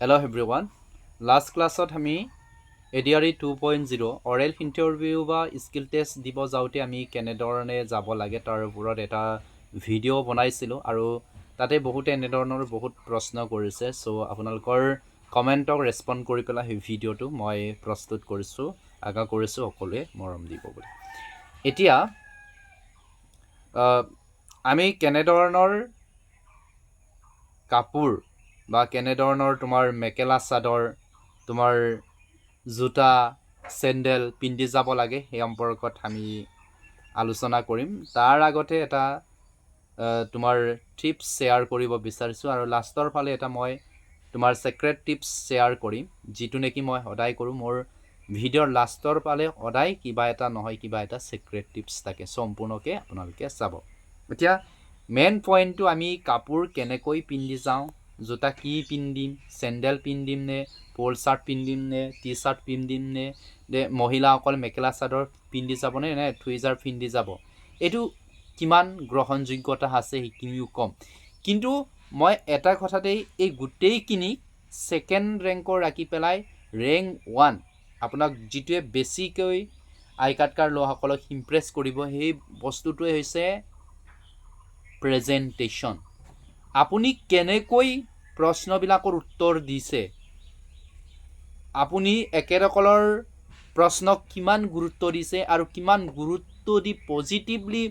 Hello everyone last ক্লাছত আমি A D R E two point zero' oral interview বা skill test দিব যাওঁতে আমি কেনেধৰণে যাব লাগে তাৰ ওপৰত এটা ভিডিঅ' বনাইছিলোঁ আৰু তাতে বহুতে এনেধৰণৰ বহুত প্ৰশ্ন কৰিছে। চ' আপোনালোকৰ কমেণ্টক ৰেচপণ্ড কৰি পেলাই সেই ভিডিঅ'টো মই প্ৰস্তুত কৰিছোঁ আশা কৰিছোঁ সকলোৱে মৰম দিব বুলি। এতিয়া আমি কেনেধৰণৰ কাপোৰ বা কেনেধৰণৰ তোমাৰ মেখেলা চাদৰ তোমাৰ জোতা চেণ্ডেল পিন্ধি যাব লাগে সেই সম্পৰ্কত আমি আলোচনা কৰিম। তাৰ আগতে এটা তোমাৰ টিপছ শ্বেয়াৰ কৰিব বিচাৰিছোঁ আৰু লাষ্টৰ ফালে এটা মই তোমাৰ ছেক্ৰেট টিপছ শ্বেয়াৰ কৰিম যিটো নেকি মই সদায় কৰোঁ। মোৰ ভিডিঅ'ৰ লাষ্টৰ ফালে সদায় কিবা এটা নহয় কিবা এটা ছেক্ৰেট টিপছ থাকে সম্পূৰ্ণকৈ আপোনালোকে চাব। এতিয়া মেইন পইণ্টটো আমি কাপোৰ কেনেকৈ পিন্ধি যাওঁ জোতা কি পিন্ধিম চেণ্ডেল পিন্ধিম নে পল চাৰ্ট পিন্ধিম নে টি চাৰ্ট পিন্ধিম নে মহিলাসকল মেখেলা চাদৰ পিন্ধি যাবনে নে থুইজাৰ পিন্ধি যাব? এইটো কিমান গ্ৰহণযোগ্যতা আছে সেইখিনিও ক'ম। কিন্তু মই এটা কথাতেই এই গোটেইখিনি ছেকেণ্ড ৰেংকৰ ৰাখি পেলাই ৰেংক ওৱান আপোনাক যিটোৱে বেছিকৈ আই কাৰ্ড কাৰ লোৱাসকলক ইমপ্ৰেছ কৰিব সেই বস্তুটোৱে হৈছে প্ৰেজেণ্টেশ্যন আপুনি কেনেকৈ প্ৰশ্নবিলাকৰ উত্তৰ দিছে? আপুনি একেসকলৰ প্ৰশ্নক কিমান গুৰুত্ব দিছে আৰু কিমান গুৰুত্ব দি পজিটিভলি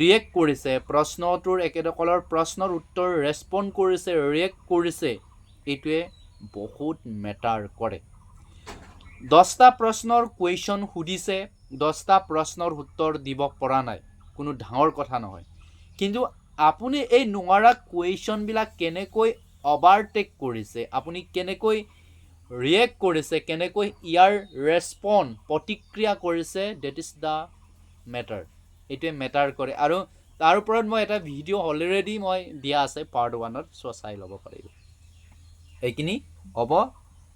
ৰিয়েক্ট কৰিছে? প্ৰশ্নটোৰ একেসকলৰ প্ৰশ্নৰ উত্তৰ ৰেচপণ্ড কৰিছে ৰিয়েক্ট কৰিছে, এইটোৱে বহুত মেটাৰ কৰে। দহটা প্ৰশ্নৰ কুৱেশ্যন সুধিছে, দহটা প্ৰশ্নৰ উত্তৰ দিব পৰা নাই। কোনো ডাঙৰ কথা নহয়। কিন্তু আপুনি এই নোৱাৰা কুৱেশ্যনবিলাক কেনেকৈ অভাৰটেক কৰিছে আপুনি কেনেকৈ ৰিয়েক্ট কৰিছে কেনেকৈ ইয়াৰ ৰেচপণ্ড প্ৰতিক্ৰিয়া কৰিছে ডেট ইজ দ্য মেটাৰ এইটোৱে মেটাৰ কৰে। আৰু তাৰ ওপৰত মই এটা ভিডিঅ' অলৰেডি মই দিয়া আছে পাৰ্ট ওৱানত চ' চাই ল'ব পাৰিব। এইখিনি হ'ব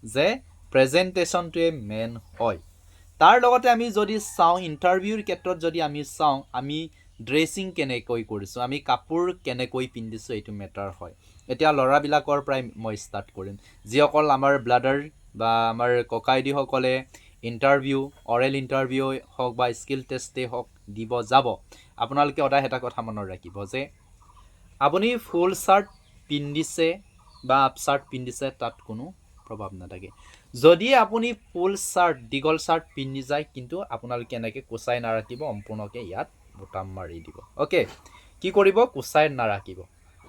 যে প্ৰেজেণ্টেশ্যনটোৱে মেইন হয়। তাৰ লগতে আমি যদি চাওঁ ইণ্টাৰভিউৰ ক্ষেত্ৰত যদি আমি চাওঁ আমি ড্ৰেছিং কেনেকৈ কৰিছোঁ আমি কাপোৰ কেনেকৈ পিন্ধিছোঁ এইটো মেটাৰ হয়। এতিয়া ল'ৰাবিলাকৰ পৰাই মই ষ্টাৰ্ট কৰিম। যিসকল আমাৰ ব্লাডাৰ বা আমাৰ ককাইদেউসকলে ইণ্টাৰভিউ অৰেল ইণ্টাৰভিউ হওক বা স্কিল টেষ্টেই হওক দিব যাব আপোনালোকে সদায় এটা কথা মনত ৰাখিব যে আপুনি ফুল চাৰ্ট পিন্ধিছে বা আপ চাৰ্ট পিন্ধিছে তাত কোনো প্ৰভাৱ নাথাকে। যদি আপুনি ফুল চাৰ্ট দীঘল চাৰ্ট পিন্ধি যায় কিন্তু আপোনালোকে এনেকৈ কোচাই নাৰাখিব সম্পূৰ্ণকৈ ইয়াত বুটাম মাৰি দিব। অ'কে কি কৰিব? কোচাই নাৰাখিব।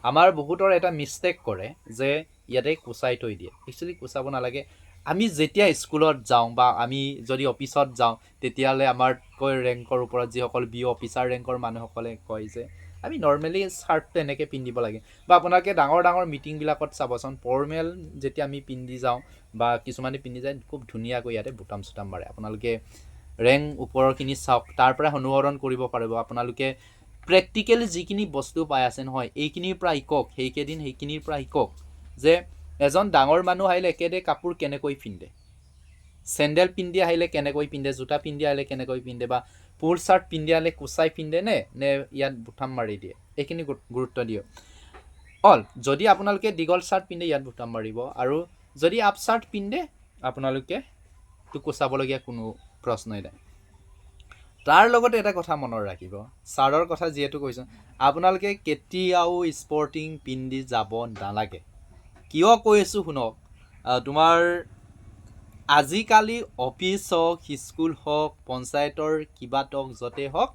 আমাৰ বহুতৰ এটা মিষ্টেক কৰে যে ইয়াতে কোচাই থৈ দিয়ে। একচুৱেলি কোচাব নালাগে। আমি যেতিয়া স্কুলত যাওঁ বা আমি যদি অফিচত যাওঁ তেতিয়াহ'লে আমাতকৈ ৰেংকৰ ওপৰত যিসকল বি অফিচাৰ ৰেংকৰ মানুহসকলে কয় যে আমি নৰ্মেলি চাৰ্টটো এনেকৈ পিন্ধিব লাগে। বা আপোনালোকে ডাঙৰ ডাঙৰ মিটিংবিলাকত চাবচোন ফৰ্মেল যেতিয়া আমি পিন্ধি যাওঁ বা কিছুমানে পিন্ধি যায় খুব ধুনীয়াকৈ ইয়াতে বুটাম চুটাম মাৰে। আপোনালোকে ৰেংক ওপৰৰখিনি চাওক তাৰ পৰা অনুসৰণ কৰিব পাৰিব। আপোনালোকে প্ৰেক্টিকেল যিখিনি বস্তু পাই আছে নহয় এইখিনিৰ পৰা শিকক সেইকেইদিন সেইখিনিৰ পৰা শিকক যে এজন ডাঙৰ মানুহ আহিলে একেদৰে কাপোৰ কেনেকৈ পিন্ধে? চেণ্ডেল পিন্ধি আহিলে কেনেকৈ পিন্ধে? জোতা পিন্ধি আহিলে কেনেকৈ পিন্ধে? বা ফুল চাৰ্ট পিন্ধি আহিলে কোচাই পিন্ধে নে নে ইয়াত বুটাম মাৰি দিয়ে? এইখিনি গুৰুত্ব দিয়ক। অল যদি আপোনালোকে দীঘল চাৰ্ট পিন্ধে ইয়াত বুটাম মাৰিব। আৰু যদি আপ চাৰ্ট পিন্ধে আপোনালোকে কোচাবলগীয়া কোনো প্ৰশ্নই নাই তাৰ লগতে এটা কথা মনত ৰাখিব। ছাৰৰ কথা যিহেতু কৈছোঁ আপোনালোকে কেতিয়াও স্পৰ্টিং পিন্ধি যাব নালাগে। কিয় কৈ আছোঁ শুনক তোমাৰ আজিকালি অফিচ হওক স্কুল হওক পঞ্চায়তৰ কিবাত হওক য'তে হওক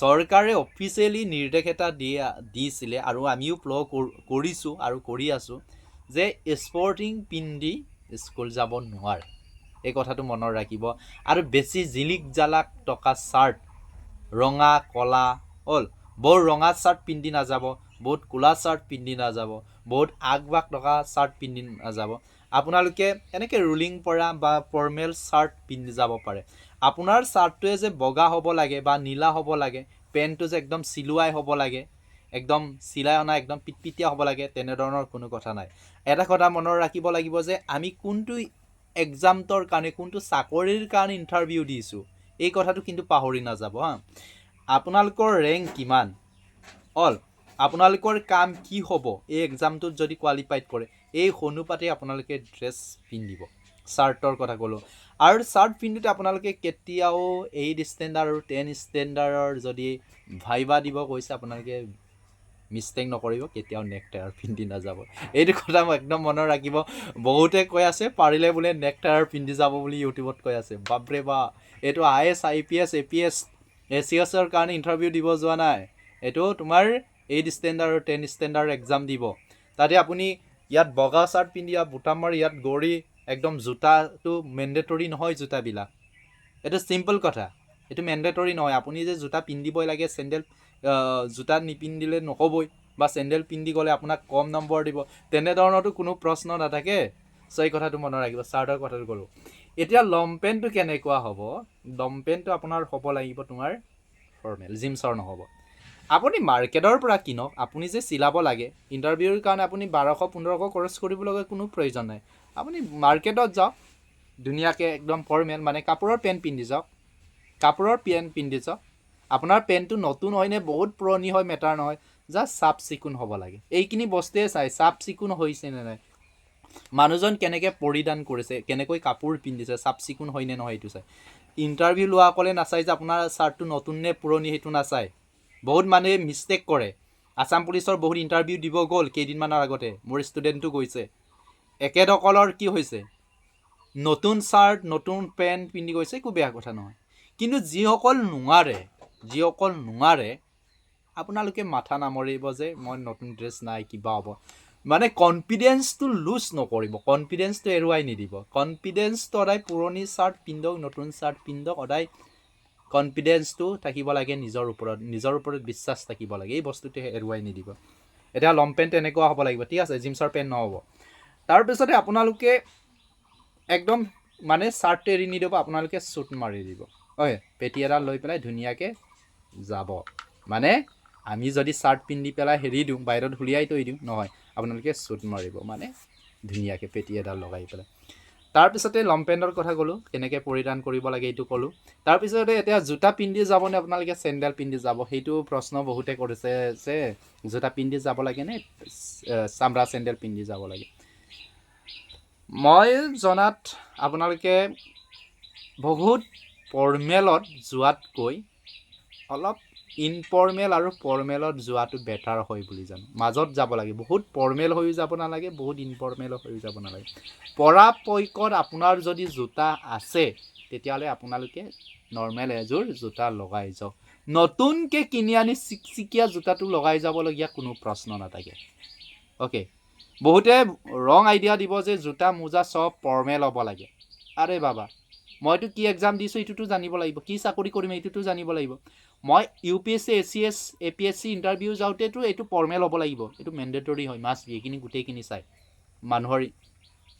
চৰকাৰে অফিচিয়েলি নিৰ্দেশ এটা দিয়া দিছিলে আৰু আমিও ফ'ল' কৰিছোঁ আৰু কৰি আছোঁ যে স্পৰ্টিং পিন্ধি স্কুল যাব নোৱাৰে। এই কথাটো মনত ৰাখিব। আৰু বেছি জিলিক জালাক টকা চাৰ্ট ৰঙা কলা হ'ল বৰ ৰঙা চাৰ্ট পিন্ধি নাযাব বহুত ক'লা চাৰ্ট পিন্ধি নাযাব বহুত আগবাগ টকা চাৰ্ট পিন্ধি নাযাব। আপোনালোকে এনেকৈ ৰুলিং পৰা বা ফৰ্মেল চাৰ্ট পিন্ধি যাব পাৰে। আপোনাৰ চাৰ্টটোৱে যে বগা হ'ব লাগে বা নীলা হ'ব লাগে পেণ্টটো যে একদম চিলোৱাই হ'ব লাগে একদম চিলাই অনা একদম পিটপিটীয়া হ'ব লাগে তেনেধৰণৰ কোনো কথা নাই। এটা কথা মনত ৰাখিব লাগিব যে আমি কোনটো এক্সামটোৰ কাৰণে কোনটো চাকৰিৰ কাৰণে ইণ্টাৰভিউ দিছোঁ এই কথাটো কিন্তু পাহৰি নাযাব হা। আপোনালোকৰ ৰেংক কিমান? অল আপোনালোকৰ কাম কি হ'ব? এই এক্সামটোত যদি কোৱালিফাইড কৰে এই অনুপাতে আপোনালোকে ড্ৰেছ পিন্ধিব। চাৰ্টৰ কথা ক'লোঁ। আৰু চাৰ্ট পিন্ধোতে আপোনালোকে কেতিয়াও এইট ষ্টেণ্ডাৰ্ড আৰু টেন ষ্টেণ্ডাৰ্ডৰ যদি ভাইবা দিব কৈছে আপোনালোকে মিষ্টেক নকৰিব কেতিয়াও নেকটায়াৰ পিন্ধি নাযাব। এইটো কথা মই একদম মনত ৰাখিব। বহুতে কৈ আছে পাৰিলে বোলে নেকটায়াৰ পিন্ধি যাব বুলি ইউটিউবত কৈ আছে। বাপৰে বা এইটো I S I P S A P S A C এছৰ কাৰণে ইণ্টাৰভিউ দিব যোৱা নাই। এইটো তোমাৰ এইট ষ্টেণ্ডাৰ্ড আৰু টেন ষ্টেণ্ডাৰ্ড এক্সাম দিব। তাতে আপুনি ইয়াত বগা চাৰ্ট পিন্ধি ইয়াত বুটাম মাৰি ইয়াত গৌৰি একদম জোতাটো মেণ্ডেটৰী নহয় জোতাবিলাক। এইটো চিম্পল কথা। এইটো মেণ্ডেটৰী নহয়। আপুনি যে জোতা পিন্ধিবই লাগে চেণ্ডেল জোতা নিপিন্ধিলে নহ'বই বা চেণ্ডেল পিন্ধি গ'লে আপোনাক কম নম্বৰ দিব। তেনেধৰণৰতো কোনো প্ৰশ্ন নাথাকে। চ' এই কথাটো মনত ৰাখিব চাৰ্টৰ কথাটো ক'লোঁ। এতিয়া লং পেণ্টটো কেনেকুৱা হ'ব? লং পেণ্টটো আপোনাৰ হ'ব লাগিব তোমাৰ ফৰ্মেল জিন্সৰ নহ'ব। আপুনি মাৰ্কেটৰ পৰা কিনক আপুনি যে চিলাব লাগে ইণ্টাৰভিউৰ কাৰণে আপুনি বাৰশ পোন্ধৰশ খৰচ কৰিবলগীয়া কোনো প্ৰয়োজন নাই। আপুনি মাৰ্কেটত যাওক ধুনীয়াকৈ একদম ফৰ্মেল মানে কাপোৰৰ পেণ্ট পিন্ধি যাওক। কাপোৰৰ পেণ্ট পিন্ধি যাওক আপোনাৰ পেণ্টটো নতুন হয়নে বহুত পুৰণি হয় মেটাৰ নহয় জাষ্ট চাফ চিকুণ হ'ব লাগে। এইখিনি বস্তুৱে চাই চাফ চিকুণ হৈছে নে নাই। মানুহজন কেনেকৈ পৰিধান কৰিছে কেনেকৈ কাপোৰ পিন্ধিছে চাফ চিকুণ হয়নে নহয় এইটো চাই। ইণ্টাৰভিউ লোৱাসকলে নাচায় যে আপোনাৰ চাৰ্টটো নতুন নে পুৰণি সেইটো নাচায়। বহুত মানুহে মিষ্টেক কৰে। আছাম পুলিচৰ বহুত ইণ্টাৰভিউ দিব গ'ল কেইদিনমানৰ আগতে। মোৰ ষ্টুডেণ্টো গৈছে। একেসকলৰ কি হৈছে? নতুন চাৰ্ট নতুন পেণ্ট পিন্ধি গৈছে একো বেয়া কথা নহয়। কিন্তু যিসকল নোৱাৰে যিসকল নোৱাৰে আপোনালোকে মাথা নামৰিব যে মই নতুন ড্ৰেছ নাই কিবা হ'ব। মানে কনফিডেঞ্চটো লুজ নকৰিব। কনফিডেঞ্চটো এৰুৱাই নিদিব। কনফিডেঞ্চটো সদায় পুৰণি চাৰ্ট পিন্ধক নতুন চাৰ্ট পিন্ধক সদায় কনফিডেঞ্চটো থাকিব লাগে নিজৰ ওপৰত নিজৰ ওপৰত বিশ্বাস থাকিব লাগে। এই বস্তুটোৱে এৰুৱাই নিদিব। এতিয়া লং পেণ্ট তেনেকুৱা হ'ব লাগিব। ঠিক আছে জিন্সৰ পেণ্ট নহ'ব। তাৰপিছতে আপোনালোকে একদম মানে চাৰ্টটো এৰি নিদিব আপোনালোকে চুট মাৰি দিব। হয় পেটি এডাল লৈ পেলাই ধুনীয়াকৈ যাব। মানে আমি যদি চাৰ্ট পিন্ধি পেলাই হেৰি দিওঁ বাহিৰত উলিয়াই থৈ দিওঁ নহয় আপোনালোকে চুট মাৰিব। মানে ধুনীয়াকৈ পেটি এডাল লগাই পেলাই। তাৰপিছতে লং পেণ্টৰ কথা ক'লোঁ কেনেকৈ পৰিধান কৰিব লাগে এইটো ক'লোঁ। তাৰপিছতে এতিয়া জোতা পিন্ধি যাবনে আপোনালোকে চেণ্ডেল পিন্ধি যাব? সেইটো প্ৰশ্ন বহুতে কৰিছে যে জোতা পিন্ধি যাব লাগেনে চামৰা চেণ্ডেল পিন্ধি যাব লাগে? মই জনাত আপোনালোকে বহুত ফৰ্মেলত যোৱাতকৈ অলপ ইনফৰ্মেল আৰু ফৰ্মেলত যোৱাটো বেটাৰ হয় বুলি জানো। মাজত যাব লাগে। বহুত ফৰ্মেল হৈ যাব নালাগে বহুত ইনফৰ্মেল হৈ যাব নালাগে। পৰাপক্ষত আপোনাৰ যদি জোতা আছে তেতিয়াহ'লে আপোনালোকে নৰ্মেল এযোৰ জোতা লগাই যাওক। নতুনকৈ কিনি আনি চিকচিকীয়া জোতাটো লগাই যাবলগীয়া কোনো প্ৰশ্ন নাথাকে। অ'কে বহুতে ৰং আইডিয়া দিব যে জোতা মোজা চব ফৰ্মেল হ'ব লাগে। আৰে বাবা। মইতো কি এক্সাম দিছোঁ এইটোতো জানিব লাগিব। কি চাকৰি কৰিম এইটোতো জানিব লাগিব। মই U P S C A C S A P S C interview যাওঁতেতো এইটো ফৰ্মেল হ'ব লাগিব। এইটো মেণ্ডেটৰী হয় মাষ্ট বি এইখিনি গোটেইখিনি চাই। মানুহৰ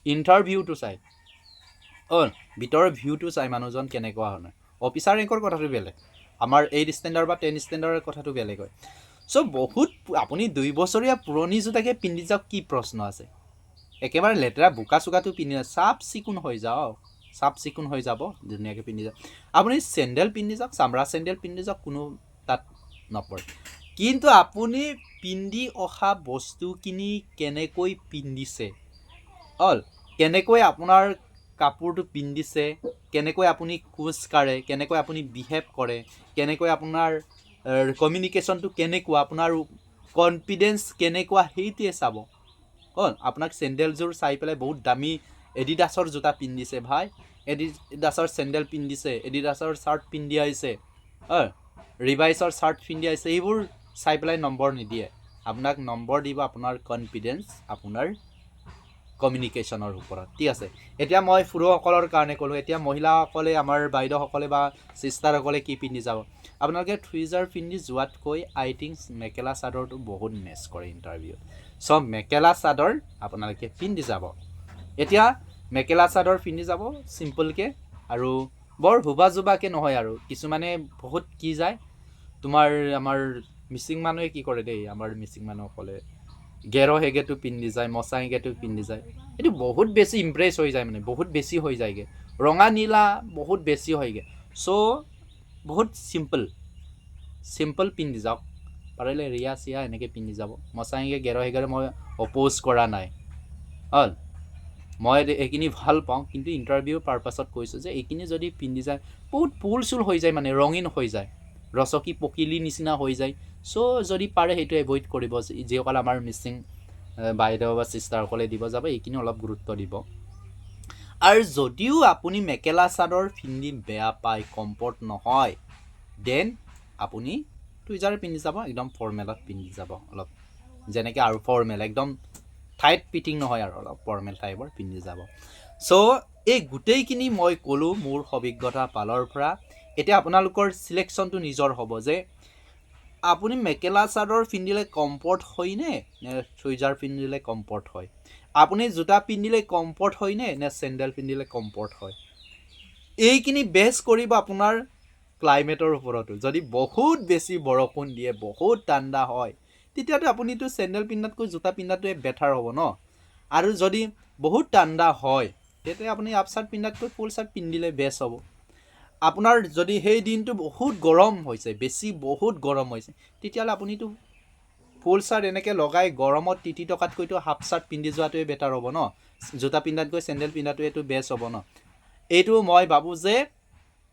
ইণ্টাৰভিউটো চাই। অঁ ভিতৰৰ ভিউটো চাই মানুহজন কেনেকুৱা হয় অফিচাৰ ৰেংকৰ কথাটো বেলেগ। আমাৰ এইট ষ্টেণ্ডাৰ্ড বা টেন ষ্টেণ্ডাৰ্ডৰ কথাটো বেলেগ হয়। চ' বহুত আপুনি দুই বছৰীয়া পুৰণি জোতাকে পিন্ধি যাওক কি প্ৰশ্ন আছে। একেবাৰে লেতেৰা বোকা চোকাটো পিন্ধি চাফ চিকুণ হৈ যাওক। চাফ চিকুণ হৈ যাব ধুনীয়াকৈ পিন্ধি যাওক আপুনি চেণ্ডেল পিন্ধি যাওক চামৰা চেণ্ডেল পিন্ধি যাওক কোনো তাত নপৰে। কিন্তু আপুনি পিন্ধি অহা বস্তুখিনি কেনেকৈ পিন্ধিছে? অল কেনেকৈ আপোনাৰ কাপোৰটো পিন্ধিছে কেনেকৈ আপুনি খোজ কাঢ়ে কেনেকৈ আপুনি বিহেভ কৰে কেনেকৈ আপোনাৰ কমিউনিকেশ্যনটো কেনেকুৱা আপোনাৰ কনফিডেঞ্চ কেনেকুৱা সেইটোৱে চাব। হ'ল আপোনাক চেণ্ডেলযোৰ চাই পেলাই বহুত দামী এডিডাছৰ জোতা পিন্ধিছে ভাই। এডিডাছৰ চেণ্ডেল পিন্ধিছে এডিডাছৰ চাৰ্ট পিন্ধি আহিছে হয়। ৰিভাইছৰ চাৰ্ট পিন্ধি আহিছে এইবোৰ চাই পেলাই নম্বৰ নিদিয়ে। আপোনাক নম্বৰ দিব আপোনাৰ কনফিডেঞ্চ আপোনাৰ কমিউনিকেশ্যনৰ ওপৰত ঠিক আছে। এতিয়া মই পুৰুষসকলৰ কাৰণে ক'লোঁ এতিয়া মহিলাসকলে আমাৰ বাইদেউসকলে বা চিষ্টাৰসকলে কি পিন্ধি যাব? আপোনালোকে থুইজাৰ পিন্ধি যোৱাতকৈ আই থিংক মেখেলা চাদৰটো বহুত মেচ কৰে ইণ্টাৰভিউত চ' মেখেলা চাদৰ আপোনালোকে পিন্ধি যাব। এতিয়া মেখেলা চাদৰ পিন্ধি যাব চিম্পলকৈ আৰু বৰ হুবা জুবাকৈ নহয় আৰু। কিছুমানে বহুত কি যায় তোমাৰ আমাৰ মিচিং মানুহে কি কৰে দেই আমাৰ মিচিং মানুহসকলে গেৰ হেগেটো পিন্ধি যায় মচা হেগেটো পিন্ধি যায়। এইটো বহুত বেছি ইমপ্ৰেছ হৈ যায় মানে বহুত বেছি হৈ যায়গৈ। ৰঙা নীলা বহুত বেছি হয়গৈ। চ' বহুত চিম্পল চিম্পল পিন্ধি যাওক। পাৰিলে ৰিয়া চিয়া এনেকৈ পিন্ধি যাব। মচা হেগে গেৰ হেগেৰে মই অপ'জ কৰা নাই। হ'ল? মই এইখিনি ভাল পাওঁ কিন্তু ইণ্টাৰভিউ পাৰ্পাছত কৈছোঁ যে এইখিনি যদি পিন্ধি যায় বহুত পুল চুল হৈ যায় মানে ৰঙীন হৈ যায়। ৰচকী পকিলি নিচিনা হৈ যায়। চ' যদি পাৰে সেইটো এভইড কৰিব। যিসকল আমাৰ মিচিং বাইদেউ বা ছিষ্টাৰসকলে দিব যাব এইখিনি অলপ গুৰুত্ব দিব। আৰু যদিও আপুনি মেখেলা চাদৰ পিন্ধি বেয়া পায় কমফৰ্ট নহয় দেন আপুনি টুইজাৰ পিন্ধি যাব একদম ফৰ্মেলত পিন্ধি যাব অলপ। যেনেকৈ আৰু ফৰ্মেল একদম টাইট ফিটিং নহয় আৰু অলপ ফৰ্মেল টাইপৰ পিন্ধি যাব। চ' এই গোটেইখিনি মই ক'লোঁ মোৰ অভিজ্ঞতা পালৰ পৰা। এতিয়া আপোনালোকৰ চিলেকশ্যনটো নিজৰ হ'ব যে আপুনি মেখেলা চাদৰ পিন্ধিলে কমফৰ্ট হয়নে নে? চুইজাৰ পিন্ধিলে কমফৰ্ট হয়? আপুনি জোতা পিন্ধিলে কমফৰ্ট হয়নে নে? চেণ্ডেল পিন্ধিলে কমফৰ্ট হয়? এইখিনি বেছ কৰিব আপোনাৰ ক্লাইমেটৰ ওপৰতো। যদি বহুত বেছি বৰষুণ দিয়ে বহুত ঠাণ্ডা হয় তেতিয়াতো আপুনিতো চেণ্ডেল পিন্ধাতকৈ জোতা পিন্ধাটোৱে বেটাৰ হ'ব ন? আৰু যদি বহুত ঠাণ্ডা হয় তেতিয়া আপুনি হাফ চাৰ্ট পিন্ধাতকৈ ফুল চাৰ্ট পিন্ধিলে বেষ্ট হ'ব। আপোনাৰ যদি সেই দিনটো বহুত গৰম হৈছে বেছি বহুত গৰম হৈছে তেতিয়াহ'লে আপুনিতো ফুল চাৰ্ট এনেকৈ লগাই গৰমত তিতি টকাতকৈতো হাফ চাৰ্ট পিন্ধি যোৱাটোৱে বেটাৰ হ'ব ন? জোতা পিন্ধাতকৈ চেণ্ডেল পিন্ধাটোৱেতো বেষ্ট হ'ব ন? এইটো মই ভাবোঁ যে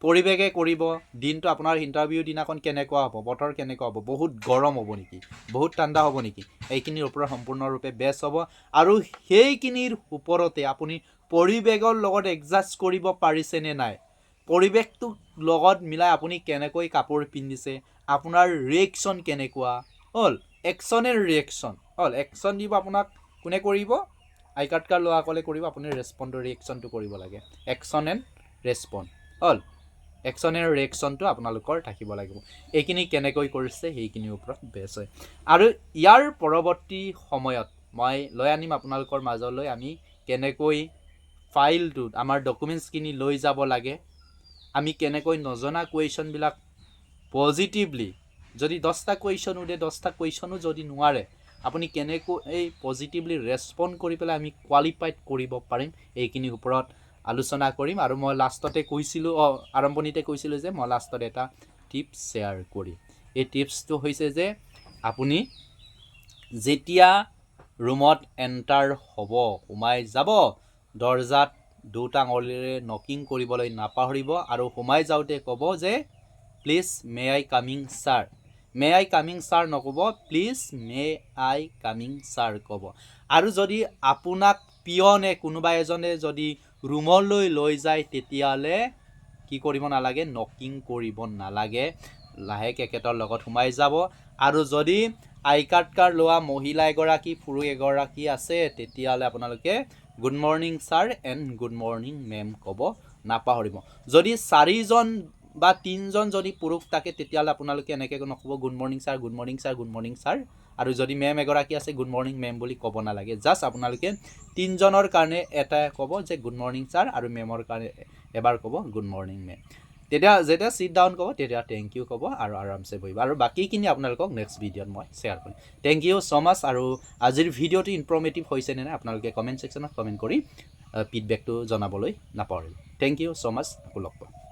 পৰিৱেশে কৰিব দিনটো আপোনাৰ ইণ্টাৰভিউ দিনাখন কেনেকুৱা হ'ব বতৰ কেনেকুৱা হ'ব বহুত গৰম হ'ব নেকি বহুত ঠাণ্ডা হ'ব নেকি এইখিনিৰ ওপৰত সম্পূৰ্ণৰূপে বেষ্ট হ'ব আৰু সেইখিনিৰ ওপৰতে আপুনি পৰিৱেশৰ লগত এডজাষ্ট কৰিব পাৰিছেনে নাই পৰিৱেশটোক লগত মিলাই আপুনি কেনেকৈ কাপোৰ পিন্ধিছে আপোনাৰ ৰিয়েকশ্যন কেনেকুৱা হ'ল একশ্যন এণ্ড ৰিয়েকশ্যন হ'ল একশ্যন দিব আপোনাক কোনে কৰিব আই কাৰ্ড কাৰ্ড লোৱাসকলে কৰিব আপুনি ৰেচপণ্ডৰ ৰিয়েকশ্যনটো কৰিব লাগে একশ্যন এণ্ড ৰেচপণ্ড হ'ল। একশ্যন এণ্ড ৰিয়েকশ্যনটো আপোনালোকৰ থাকিব লাগিব। এইখিনি কেনেকৈ কৰিছে, সেইখিনিৰ ওপৰত বেছ হয়। আৰু ইয়াৰ পৰৱৰ্তী সময়ত মই লৈ আনিম আপোনালোকৰ মাজলৈ আমি কেনেকৈ ফাইলটোত আমাৰ ডকুমেণ্টছখিনি লৈ যাব লাগে। আমি কেনেকৈ নজনা কুৱেশ্যনবিলাক পজিটিভলি যদি দহটা কুৱেশ্যন সোধে দহটা কুৱেশ্যনো যদি নোৱাৰে, আপুনি কেনেকৈ পজিটিভলি ৰেচপণ্ড কৰি পেলাই আমি কোৱালিফাইড কৰিব পাৰিম, এইখিনিৰ ওপৰত আলোচনা কৰিম আৰু মই লাষ্টতে কৈছিলোঁ আৰম্ভণিতে কৈছিলোঁ যে মই লাষ্টত এটা টিপছ শ্বেয়াৰ কৰিম। এই টিপছটো হৈছে যে আপুনি যেতিয়া ৰুমত এণ্টাৰ হ'ব সোমাই যাব দৰ্জাত দুটা আঙুলিৰে নকিং কৰিবলৈ নাপাহৰিব আৰু সোমাই যাওঁতে ক'ব যে please may I coming sir. May I coming sir নক'ব please may I coming sir ক'ব। আৰু যদি আপোনাক পিয়নে কোনোবা এজনে যদি ৰুমলৈ লৈ যায় তেতিয়াহ'লে কি কৰিব নালাগে? নকিং কৰিব নালাগে। লাহেকৈ এখেতৰ লগত সোমাই যাব। আৰু যদি আই কাৰ্ড কাৰ্ড লোৱা মহিলা এগৰাকী পুৰুষ এগৰাকী আছে তেতিয়াহ'লে আপোনালোকে good morning sir and good morning ma'am ক'ব নাপাহৰিব। যদি চাৰিজন বা তিনিজন যদি পুৰুষ থাকে তেতিয়াহ'লে আপোনালোকে এনেকৈ নক'ব good morning sir good morning sir good morning sir আৰু যদি মেম এগৰাকী আছে গুড মৰ্ণিং মেম বুলি ক'ব নালাগে। জাষ্ট আপোনালোকে তিনিজনৰ কাৰণে এটাই ক'ব যে গুড মৰ্ণিং ছাৰ আৰু মেমৰ কাৰণে এবাৰ ক'ব গুড মৰ্ণিং মেম তেতিয়া যেতিয়া চিট ডাউন ক'ব তেতিয়া থেংক ইউ ক'ব আৰু আৰামছে বহিব। আৰু বাকীখিনি আপোনালোকক নেক্সট ভিডিঅ'ত মই শ্বেয়াৰ কৰিম। থেংক ইউ ছ' মাছ আৰু আজিৰ ভিডিঅ'টো ইনফৰ্মেটিভ হৈছে নে নাই আপোনালোকে কমেণ্ট ছেকশ্যনত কমেণ্ট কৰি ফিডবেকটো জনাবলৈ নাপাহৰিব। থেংক ইউ ছ' মাছ আকৌ লগ পাম।